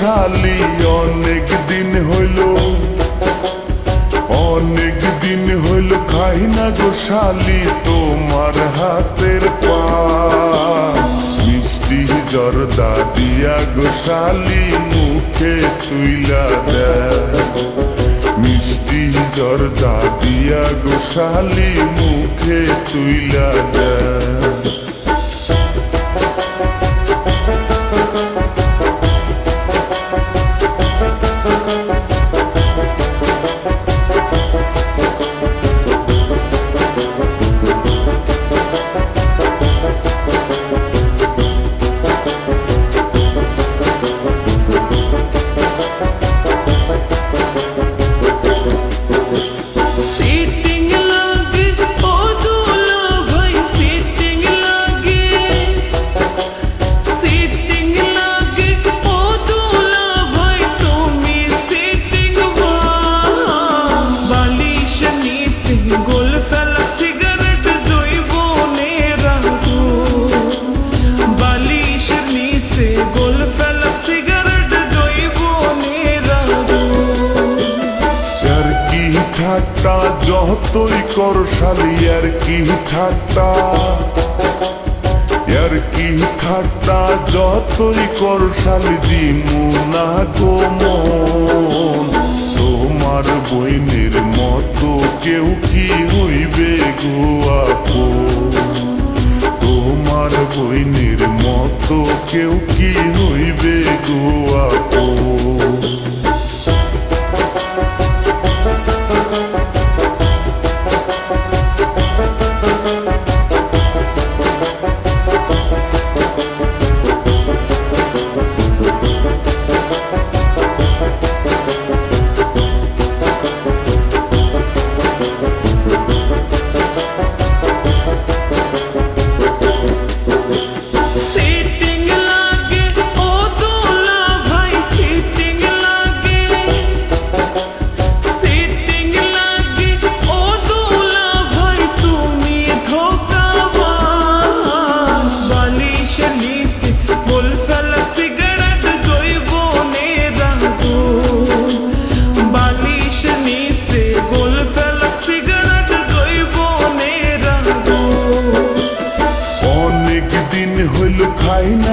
শালি অনেক দিন হইল অনেক দিন হইল খাই না গো তোমার হাতের পা মিষ্টি জর্দা দিয়া গোশালি মুখে চুইলা দেয় মিষ্টি জর্দা দিয়া গোশালি মুখে চুইলা দেয় ঠাট্টা, যতই কর শালি আর কি ঠাট্টা? আর কি ঠাট্টা, যতই কর শালি, দিমু না গো মন। তোমার বইনের মতো কেউ কি হইবে গো আপো তোমার বইনের মতো কেউ কি হইবে গো আপো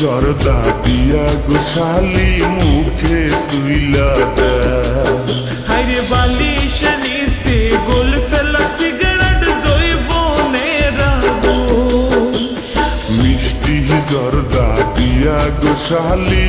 জর্দা দিয়া গোশালি মুখে তুইলা দেয়। হাইরে বালিশ নিসে গোল ফেলা সিগারেট জৈব মিষ্টি জর্দা দিয়া গোশালি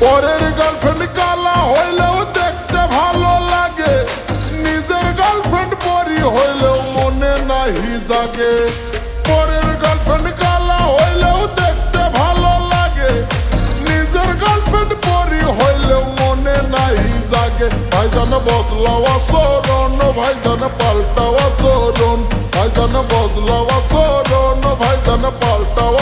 পরের গার্লফ্রেন্ড কালা হইলেও দেখতে ভালো লাগে। নিজের গার্লফ্রেন্ড পরি হইলেও মনে নাহি জাগে। পরের গার্লফ্রেন্ড কালা হইলেও দেখতে ভালো লাগে। নিজের গার্লফ্রেন্ড পরি হইলেও মনে নাহি জাগে। ভাইজান বদলাও আচরণ, ভাইজান পাল্টাও আচরণ। ভাইজান বদলাও আচরণ, ভাইজান পাল্টাও